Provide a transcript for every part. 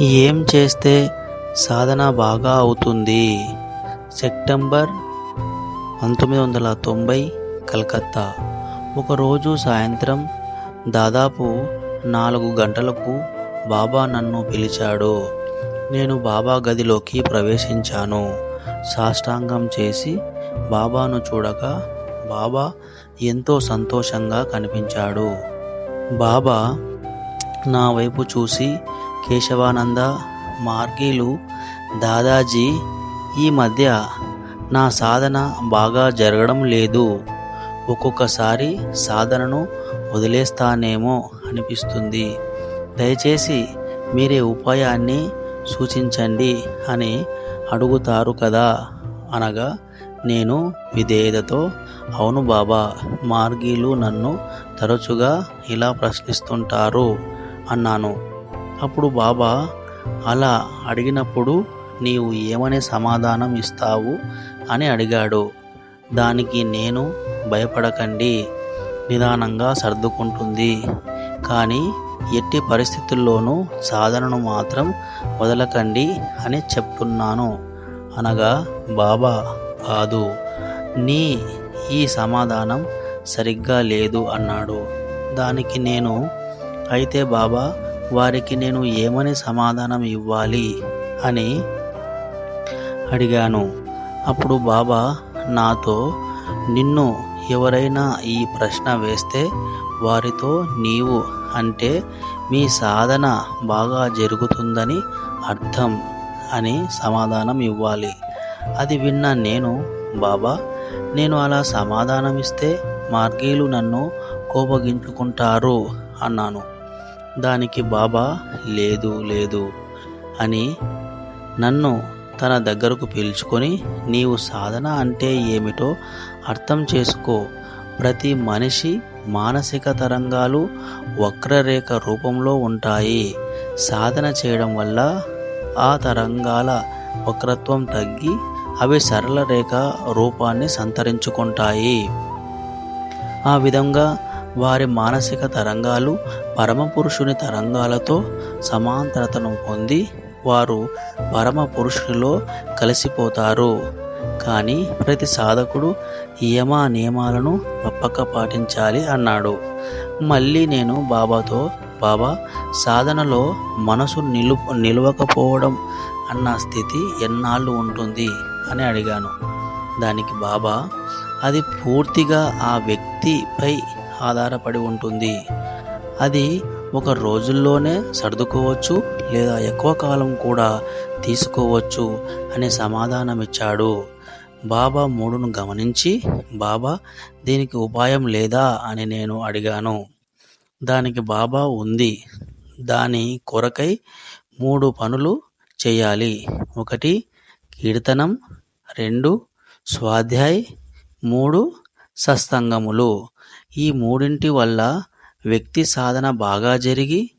ఏం చేస్తే సాధన బాగా అవుతుంది? సెప్టెంబర్ పంతొమ్మిది వందల తొంభై కలకత్తా. ఒకరోజు సాయంత్రం దాదాపు నాలుగు గంటలకు బాబా నన్ను పిలిచాడు. నేను బాబా గదిలోకి ప్రవేశించాను. సాష్టాంగం చేసి బాబాను చూడగా బాబా ఎంతో సంతోషంగా కనిపించాడు. బాబా నా వైపు చూసి కేశవానంద మార్గీలు దాదాజీ ఈ మధ్య నా సాధన బాగా జరగడం లేదు. ఒక్కొక్కసారి సాధనను వదిలేస్తానేమో అనిపిస్తుంది. దయచేసి మీరే ఉపాయాన్ని సూచించండి అని అడుగుతారు కదా? అనగా నేను విధేయతతో అవును బాబా మార్గీలు నన్ను తరచుగా ఇలా ప్రశ్నిస్తుంటారు అన్నాను. అప్పుడు బాబా అలా అడిగినప్పుడు నీవు ఏమని సమాధానం ఇస్తావు అని అడిగాడు. దానికి నేను భయపడకండి నిదానంగా సర్దుకుంటుంది. కానీ ఎట్టి పరిస్థితుల్లోనూ సాధనను మాత్రం వదలకండి అని చెప్తున్నాను. అనగా బాబా కాదు నీ ఈ సమాధానం సరిగ్గా లేదు అన్నాడు. దానికి నేను అయితే బాబా వారికి నేను ఏమని సమాధానం ఇవ్వాలి? అని అడిగాను. అప్పుడు బాబా నాతో నిన్ను ఎవరైనా ఈ ప్రశ్న వేస్తే వారితో నీవు అంటే మీ సాధన బాగా జరుగుతుందని అర్థం అని సమాధానం ఇవ్వాలి. అది విన్న నేను బాబా నేను అలా సమాధానం ఇస్తే మార్గీలు నన్ను కోపగించుకుంటారు అన్నాను. దానికి బాబా లేదు లేదు అని నన్ను తన దగ్గరకు పీల్చుకొని నీవు సాధన అంటే ఏమిటో అర్థం చేసుకో. ప్రతి మనిషి మానసిక తరంగాలు వక్రరేఖ రూపంలో ఉంటాయి. సాధన చేయడం వల్ల ఆ తరంగాల వక్రత్వం తగ్గి అవి సరళ రేఖ రూపాన్ని సంతరించుకుంటాయి. ఆ విధంగా వారి మానసిక తరంగాలు పరమపురుషుని తరంగాలతో సమాంతరతను పొంది వారు పరమ పురుషునిలో కలిసిపోతారు. కానీ ప్రతి సాధకుడు యమ నియమాలను తప్పక పాటించాలి అన్నాడు. మళ్ళీ నేను బాబాతో బాబా సాధనలో మనసు నిలు నిలవకపోవడం అన్న స్థితి ఎన్నాళ్ళు ఉంటుంది? అని అడిగాను. దానికి బాబా అది పూర్తిగా ఆ వ్యక్తిపై ఆధారపడి ఉంటుంది. అది ఒక రోజుల్లోనే సర్దుకోవచ్చు లేదా ఎక్కువ కాలం కూడా తీసుకోవచ్చు అని సమాధానం ఇచ్చాడు బాబా మూడును గమనించి బాబా దీనికి ఉపాయం లేదా? అని నేను అడిగాను. దానికి బాబా ఉంది. దాని కొరకై మూడు పనులు చేయాలి. ఒకటి కీర్తనం. రెండు స్వాధ్యాయ్. మూడు సత్సంగములు. ఈ మూడింటి వల్ల వ్యక్తి సాధన బాగా జరిగి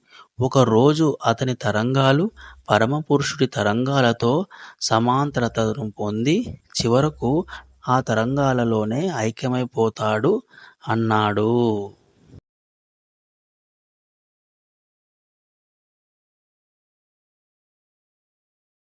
ఒకరోజు అతని తరంగాలు పరమపురుషుడి తరంగాలతో సమాంతరతను పొంది చివరకు ఆ తరంగాలలోనే ఐక్యమైపోతాడు అన్నాడు.